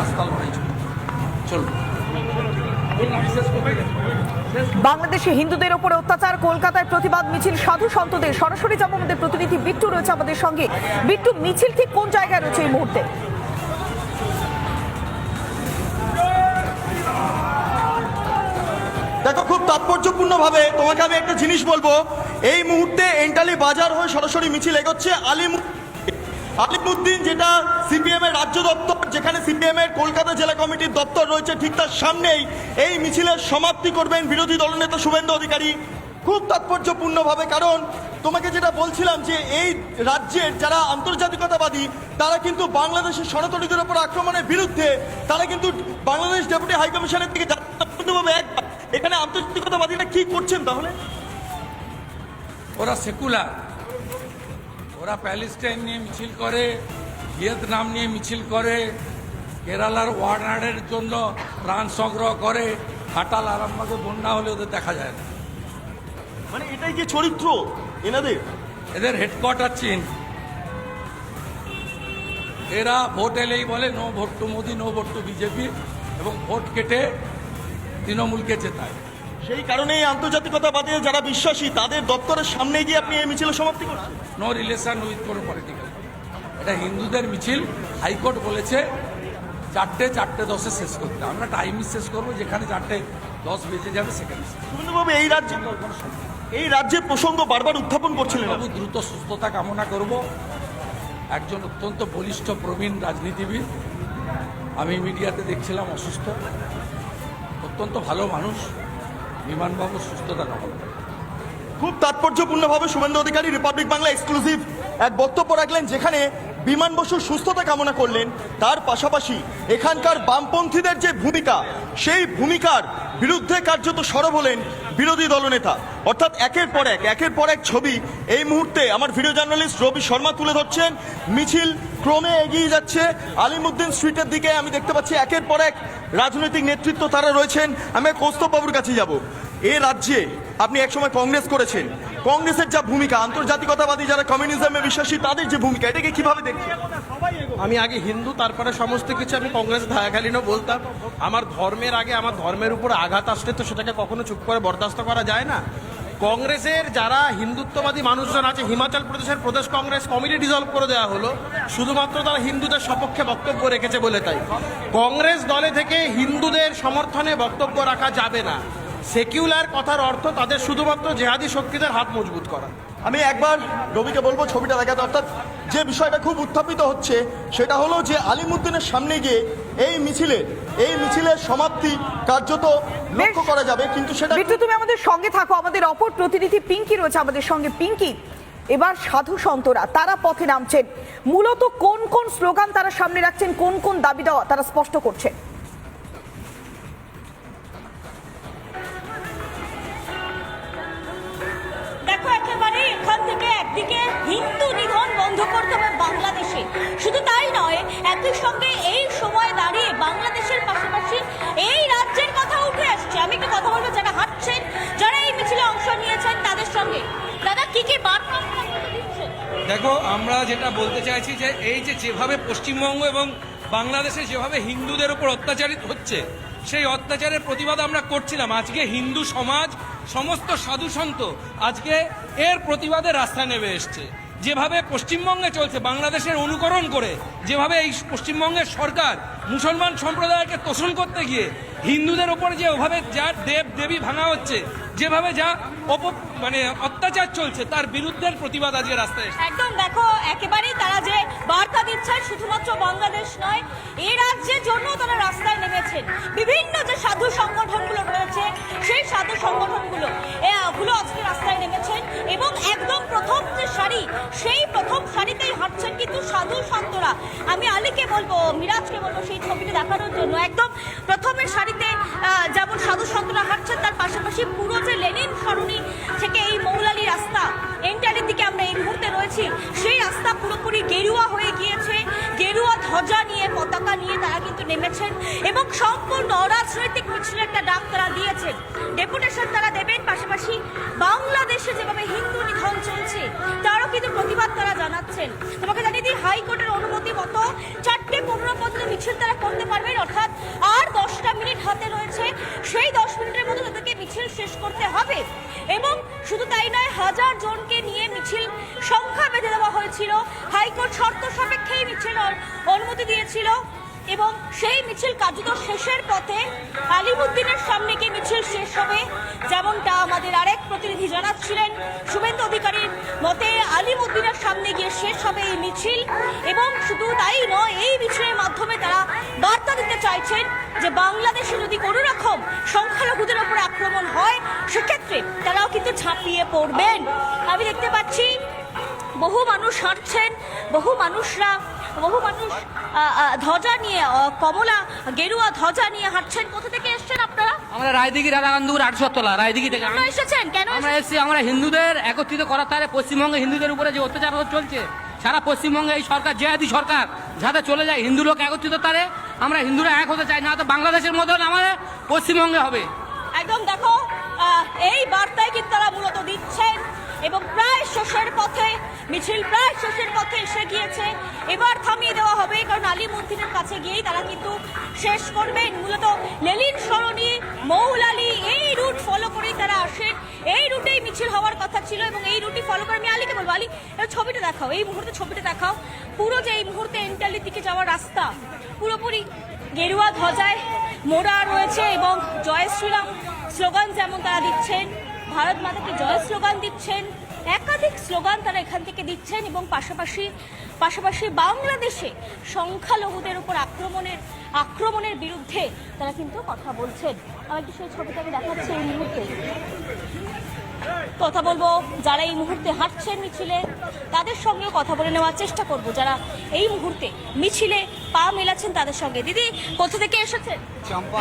রাস্তা লড়াই চলবে চলবে বাংলাদেশে হিন্দুদের উপরে অত্যাচার কলকাতায় প্রতিবাদ মিছিল সাধু সন্তদের সরাসরি যাব আমাদের প্রতিনিধি বিট্টু রয়েছে আমাদের সঙ্গে। বিট্টু মিছিল ঠিক কোন জায়গায় রয়েছে এই মুহূর্তে? দেখো খুব তাৎপর্যপূর্ণভাবে তোমাকে আমি একটা জিনিস বলব। এই মুহূর্তে এন্টালি বাজার হয়ে সরাসরি মিছিল এগোচ্ছে। আলিম আলিমুদ্দিন যেটা সিপিএম এর রাজ্য দপ্তর, যেখানে সিপিএম এর কলকাতা জেলা কমিটির দপ্তর রয়েছে, ঠিক তার সামনেই এই মিছিলের সমাপ্তি করবেন বিরোধী দলনেতা শুভেন্দু অধিকারী। খুব তাৎপর্যপূর্ণভাবে, কারণ তোমাকে যেটা বলছিলাম যে এই রাজ্যের যারা আন্তর্জাতিকতাবাদী, তারা কিন্তু বাংলাদেশের সনাতনীদের উপর আক্রমণের বিরুদ্ধে, তারা কিন্তু বাংলাদেশ ডেপুটি হাইকমিশনের দিকে এখানে আন্তর্জাতিকতাবাদীরা কি করছেন তাহলে? ওরা সেকুলার। ওরা প্যালেস্টাইন নিয়ে মিছিল করে ভিয়েতনাম নিয়ে মিছিল করে কেরালার ওয়ার্নারের জন্য প্রাণ সংগ্রহ করে ফাটাল আরামবাগে বন্যা হলে ওদের দেখা যায় না। মানে এটাই যে চরিত্র এনাদের? এদের হেডকোয়ার্টার চীন। এরা ভোট এলেই বলে no vote to Modi no vote to BJP এবং ভোট কেটে তৃণমূলকে জেতায়। সেই কারণেই আন্তর্জাতিকতাবাদী যারা বিশ্বাসী তাদের দপ্তরের সামনে গিয়ে আপনি এই মিছিল সমাপ্তি করছেন। নো রিলেশন উইথ কোনো পলিটিক্যাল এটা হিন্দুদের মিছিল হাইকোর্ট বলেছে চারটে চারটে দশে শেষ করতে। আমরা টাইমই শেষ করব যেখানে চারটে দশ বেজে যাবে সেখানে শুভেন্দুবাবু এই রাজ্যে এই রাজ্যের প্রসঙ্গ বারবার উত্থাপন করছিলেন বাবু দ্রুত সুস্থতা কামনা করব। একজন অত্যন্ত বলিষ্ঠ প্রবীণ রাজনীতিবিদ। আমি মিডিয়াতে দেখছিলাম অসুস্থ। অত্যন্ত ভালো মানুষ। বিমানবাবুর সুস্থতা কামনা করি। খুব তাৎপর্যপূর্ণভাবে শুভেন্দু অধিকারী রিপাবলিক বাংলা এক্সক্লুসিভ এক বক্তব্য রাখলেন যেখানে বিমান বসুর সুস্থতা কামনা করলেন। তার পাশাপাশি এখানকার বামপন্থীদের যে ভূমিকা, সেই ভূমিকার বিরুদ্ধে কার্যত সরব হলেন বিরোধী দলনেতা। অর্থাৎ একের পর এক, একের পর এক ছবি এই মুহূর্তে আমার ভিডিও জার্নালিস্ট রবি শর্মা তুলে ধরছেন। মিছিল ক্রমে এগিয়ে যাচ্ছে। আলিমুদ্দিন স্ট্রিটের দিকে আমি দেখতে পাচ্ছি একের পর এক রাজনৈতিক নেতৃত্ব তারা রয়েছেন। আমি কৌস্তববাবুর কাছে যাব। এ রাজ্যে আপনি একসময় কংগ্রেস করেছেন। কংগ্রেসের যা ভূমিকা, আন্তর্জাতিকতাবাদী যারা কমিউনিজমে বিশ্বাসী, তাদের যে ভূমিকা, এটাকে কীভাবে দেখছেন? আমি আগে হিন্দু, তারপরে সমস্ত কিছু আমি কংগ্রেস থাকাকালীনও বলতাম। আমার ধর্মের আগে, আমার ধর্মের উপর আঘাত আসলে তো সেটাকে কখনো চুপ করে বরদাস্ত করা যায় না। কংগ্রেসের যারা হিন্দুত্ববাদী মানুষজন আছে, হিমাচল প্রদেশের প্রদেশ কংগ্রেস কমিটি ডিজলভ করে দেওয়া হলো। শুধুমাত্র তারা হিন্দুদের সপক্ষে বক্তব্য রেখেছে বলে তাই। কংগ্রেস দলে থেকে হিন্দুদের সমর্থনে বক্তব্য রাখা যাবে না। সেকিউলার কথার অর্থ তাদের শুধুমাত্র জেহাদি শক্তিদের হাত মজবুত করা। আমি একবার রবিকে বলব ছবিটা দেখাতে অর্থাৎ যে বিষয়টা খুব উত্থাপিত হচ্ছে সেটা হলো যে আলিমুদ্দিনের সামনে গিয়ে এই মিছিলে এই মিছিলের সমাপ্তি কার্যত লক্ষ্য করা যাবে কিন্তু সেটা বিট্টু তুমি আমাদের সঙ্গে থাকো। আমাদের অপর প্রতিনিধি পিঙ্কি রয়েছে আমাদের সঙ্গে। পিঙ্কি এবার সাধু সন্তরা তারা পথে নামছেন। মূলত কোন কোন স্লোগান তারা সামনে রাখছেন কোন কোন দাবি দেওয়া তারা স্পষ্ট করছেন? একই সঙ্গে এই সময় দাঁড়িয়ে বাংলাদেশের পাশাপাশি এই রাজ্যের কথা উঠে আসছে। আমি একটু কথা বলব, যারা হাঁটছেন, যারা এই মিছিলে অংশ নিয়েছেন, তাদের সঙ্গে। দাদা, কি কি বার্তা দেখো, আমরা যেটা বলতে চাইছি যে এই যে যেভাবে পশ্চিমবঙ্গ এবং বাংলাদেশে যেভাবে হিন্দুদের উপর অত্যাচারিত হচ্ছে, সেই অত্যাচারের প্রতিবাদ আমরা করছিলাম। আজকে হিন্দু সমাজ, সমস্ত সাধু সন্ত, আজকে এর প্রতিবাদে রাস্তায় নেমে এসছে। যেভাবে পশ্চিমবঙ্গে চলছে, বাংলাদেশের অনুকরণ করে, যেভাবে এই পশ্চিমবঙ্গের সরকার মুসলমান সম্প্রদায়কে তোষণ করতে গিয়ে হিন্দুদের ওপর যে ওভাবে যা দেব দেবী ভাঙা হচ্ছে যেভাবে যা অপ মানে অত্যাচার চলছে তার বিরুদ্ধে প্রতিবাদ আজকে রাস্তায়। একদম দেখো একেবারেই তারা যে বার্তা দিচ্ছেন শুধুমাত্র বাংলাদেশ নয় এই রাজ্যের জন্য তারা রাস্তায় নেমেছেন বিভিন্ন যে সাধু সংগঠনগুলো রয়েছে সেই সাধু সংগঠনগুলো এ, গুলো আজকে রাস্তায় নেমেছেন এবং একদম প্রথম যে সারি সেই প্রথম কিন্তু সাধু সন্তরা, আমি আলীকে বলব, মিরাজকে বলব সেই ছবিটি দেখানোর জন্য। একদম প্রথমের সারিতে যেমন সাধু সন্তরা হাঁটছেন, তার পাশাপাশি পুরো যে লেনিন সরণি থেকে এই মৌলালি রাস্তা, এন্টারের দিকে আমরা এই মুহূর্তে রয়েছি। সেই রাস্তা পুরোপুরি গেরুয়া হয়ে গিয়েছে। গেরুয়া ধ্বজা নিয়ে, পতাকা নিয়ে তারা কিন্তু নেমেছেন এবং সম্পূর্ণ অরাজনৈতিক মিছিলের একটা ডাক তারা দিয়েছেন ডেপুটেশন তারা দেবেন, পাশাপাশি বাংলাদেশে যেভাবে হিন্দু নিধন চলছে তারও জানাচ্ছেন তোমাকে জানিয়ে দিই, হাইকোর্টের অনুমতি মতো চারটে পনেরো পর্যন্ত মিছিল তারা করতে পারবেন। অর্থাৎ আর দশটা মিনিট হাতে রয়েছে। সেই দশ মিনিটের মধ্যে তাদেরকে মিছিল শেষ করতে হবে। এবং শুধু তাই নয়, হাজার জনকে নিয়ে মিছিল সংখ্যা বেঁধে দেওয়া হয়েছিল। হাইকোর্ট শর্ত সাপেক্ষেই মিছিল অনুমতি দিয়েছিল। এবং সেই মিছিল কার্যত শেষের পথে আলিমুদ্দিনের সামনে গিয়ে মিছিল শেষ হবে, যেমনটা আমাদের আরেক প্রতিনিধি জানাচ্ছিলেন। শুভেন্দু অধিকারীর মতে আলিমুদ্দিনের সামনে গিয়ে শেষ হবে এই মিছিল এবং শুধু তাই নয়, এই মিছিলের মাধ্যমে তারা বার্তা দিতে চাইছেন যে বাংলাদেশে যদি কোনো রকম সংখ্যালঘুদের ওপর আক্রমণ হয়, সেক্ষেত্রে তারাও কিন্তু ঝাঁপিয়ে পড়বেন। আমি দেখতে পাচ্ছি বহু মানুষ হাঁটছেন, বহু মানুষরা বহু মানুষ ধ্বজা নিয়ে কমলা গেরুয়া ধ্বজা নিয়ে হাঁটছেন। কোথা থেকে এসছেন আপনারা? আমরা রায়দিঘি রাধাকান্দুর আটশো তলা রায়দিঘি থেকে। কেন এসেছেন? কেন আমরা এসেছি আমরা হিন্দুদের একত্রিত করার তারে পশ্চিমবঙ্গে হিন্দুদের উপরে যে অত্যাচার চলছে সারা পশ্চিমবঙ্গে এই সরকার জেহাদি সরকার যাতে চলে যায় হিন্দু লোক একত্রিত তারে আমরা হিন্দুরা এক হতে চাই না তো বাংলাদেশের মতন আমাদের পশ্চিমবঙ্গে হবে। একদম দেখো এই বার্তায় কিন্তু তারা মূলত দিচ্ছেন এবং প্রায় শেষের পথে, মিছিল প্রায় শেষের পথে এসে গিয়েছে। এবার থামিয়ে দেওয়া হবে, কারণ আলী মন্দিরের কাছে গিয়েই তারা কিন্তু শেষ করবেন মূলত লেলিন সরণি মৌলালি এই রুট ফলো করেই তারা আসেন এই রুটেই মিছিল হওয়ার কথা ছিল এবং এই রুটই ফলো করে। আমি আলীকে বলব, আলী ছবিটা দেখাও, এই মুহূর্তে ছবিটা দেখাও। পুরো যে এই মুহূর্তে এন্টালির দিকে যাওয়ার রাস্তা, পুরোপুরি গেরুয়া ধ্বজায় মোড়া রয়েছে এবং জয় শ্রীরাম স্লোগান যেমন তারা দিচ্ছেন ভারত মাতাকে জয় স্লোগান দিচ্ছেন, একাধিক স্লোগান তারা এখান থেকে দিচ্ছেন এবং পাশাপাশি পাশাপাশি বাংলাদেশে সংখ্যালঘুদের উপর আক্রমণের আক্রমণের বিরুদ্ধে তারা কিন্তু কথা বলছেন। আমার একটু সেই ছবিটা আমি দেখাচ্ছি এই মুহূর্তে। কথা বলব যারা এই মুহূর্তে হাঁটছেন মিছিলে তাদের সঙ্গেও কথা বলে নেওয়ার চেষ্টা করব। যারা এই মুহূর্তে মিছিলে পা মেলাচ্ছেন তাদের সঙ্গে। দিদি কোথা থেকে এসেছেন?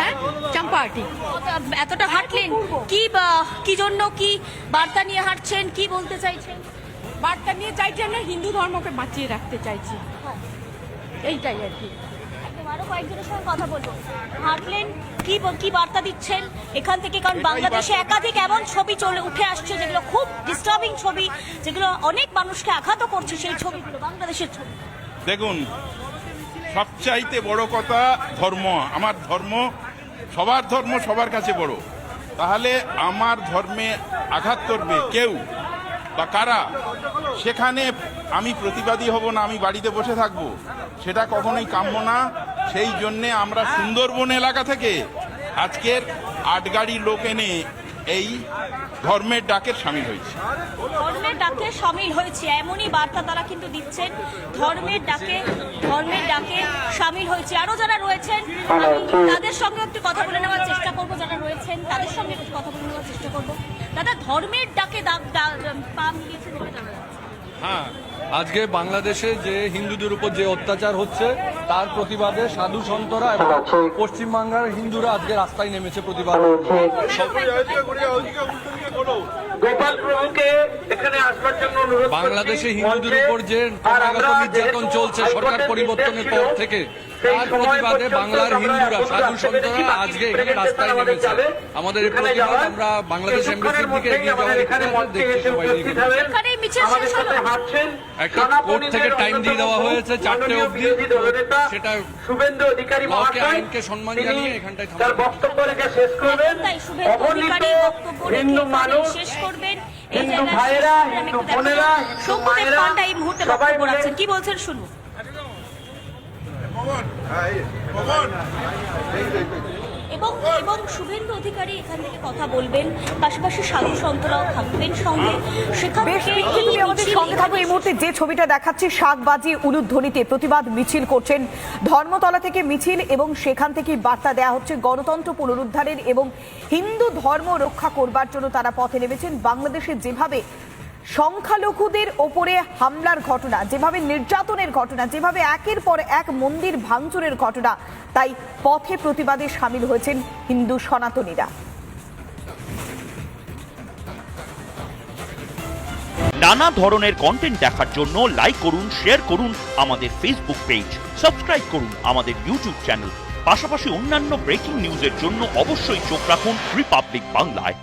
হ্যাঁ? চাম্পাহাটি। এতটা হাঁটলেন? কি বা- কি জন্য কি বার্তা নিয়ে হাঁটছেন? কি বলতে চাইছেন? বার্তা নিয়ে চাইছি আমরা হিন্দু ধর্মকে বাঁচিয়ে রাখতে চাইছি। এইটাই আর কি। আরও কয়েকজনের সঙ্গে কথা বলব। হাঁটলেন কি কি বার্তা দিচ্ছেন এখান থেকে? কারণ বাংলাদেশে একাধিক এমন ছবি চলে উঠে আসছে যেগুলো খুব ডিস্টার্বিং ছবি যেগুলো অনেক মানুষকে আঘাত করছে সেই ছবিগুলো বাংলাদেশের ছবি। দেখুন সবচাইতে বড় কথা ধর্ম। আমার ধর্ম সবার ধর্ম সবার কাছে বড়। তাহলে আমার ধর্মে আঘাত করবে কেউ? বা কারা? সেখানে আমি প্রতিবাদী হব না আমি বাড়িতে বসে থাকব সেটা কখনোই কাম্য না। সেই জন্যে আমরা সুন্দরবন এলাকা থেকে আজকের আট গাড়ি লোক এনে এই ধর্মের ডাকের সামিল হয়েছে। ধর্মের ডাকে সামিল হয়েছে এমনই বার্তা তারা কিন্তু দিচ্ছেন। ধর্মের ডাকে ধর্মের ডাকে সামিল হয়েছে। আরও যারা রয়েছেন তাদের সঙ্গে একটু কথা বলে নেওয়ার চেষ্টা করব যারা রয়েছেন তাদের সঙ্গে একটু কথা বলে নেওয়ার চেষ্টা করব। দাদা ধর্মের ডাকে দা- পা মিলিয়েছেন বলে জানা। হ্যাঁ আজকে বাংলাদেশে যে হিন্দুদের উপর যে অত্যাচার হচ্ছে তার প্রতিবাদে সাধু সন্তরা এবং পশ্চিমবাংলার হিন্দুরা আজকে রাস্তায় নেমেছে প্রতিবাদ। বাংলাদেশে হিন্দুদের উপর যে নির্যাতন চলছে সরকার পরিবর্তনের পর থেকে তার প্রতিবাদে বাংলার হিন্দুরা সাধু সন্তরা আজকে এখানে রাস্তায় নেমেছে। আমাদের এই প্রতিবাদ আমরা বাংলাদেশ এমবেসির দিকে এগিয়ে যাওয়ার আমাদের এখানে ইচ্ছা আছে, মঞ্চে দেখছি সবাই উপস্থিত এগিয়ে হবেন। এখানে মিছিল আমাদের শেষ সাথে হলো। হাঁটছেন। একটা কোর্ট থেকে টাইম দিয়ে দেওয়া হয়েছে চারটে অবধি। সেটা শুভেন্দু অধিকারী লকে মহাশয় আইনকে সম্মান জানিয়ে এখানটায় তার বক্তব্য রেখে শেষ করবেন। হিন্দু মানুষ শেষ করবেন। হিন্দু ভাইয়েরা, হিন্দু বোনেরা, সবাই কি বলছেন শুনুন। এবং এবং শুভেন্দু অধিকারী এখান থেকে কথা বলবেন পাশাপাশি সাধু সন্তরাও থাকবেন সঙ্গে। সেখান থেকে এই আমাদের সঙ্গে থাকো এই মুহূর্তে যে ছবিটা দেখাচ্ছি শাকবাজি উলুধ্বনিতে প্রতিবাদ মিছিল করছেন ধর্মতলা থেকে মিছিল এবং সেখান থেকে বার্তা দেওয়া হচ্ছে গণতন্ত্র পুনরুদ্ধারের এবং হিন্দু ধর্ম রক্ষা করবার জন্য তারা পথে নেমেছেন। বাংলাদেশে যেভাবে সংখ্যালঘুদের ওপরে হামলার ঘটনা, যেভাবে নির্যাতনের ঘটনা, যেভাবে একের পর এক মন্দির ভাঙচুরের ঘটনা, তাই পথে প্রতিবাদে সামিল হয়েছেন হিন্দু সনাতনীরা। নানা ধরনের কন্টেন্ট দেখার জন্য লাইক করুন শেয়ার করুন আমাদের ফেসবুক পেজ সাবস্ক্রাইব করুন আমাদের ইউটিউব চ্যানেল পাশাপাশি অন্যান্য ব্রেকিং নিউজের জন্য অবশ্যই চোখ রাখুন রিপাবলিক বাংলায়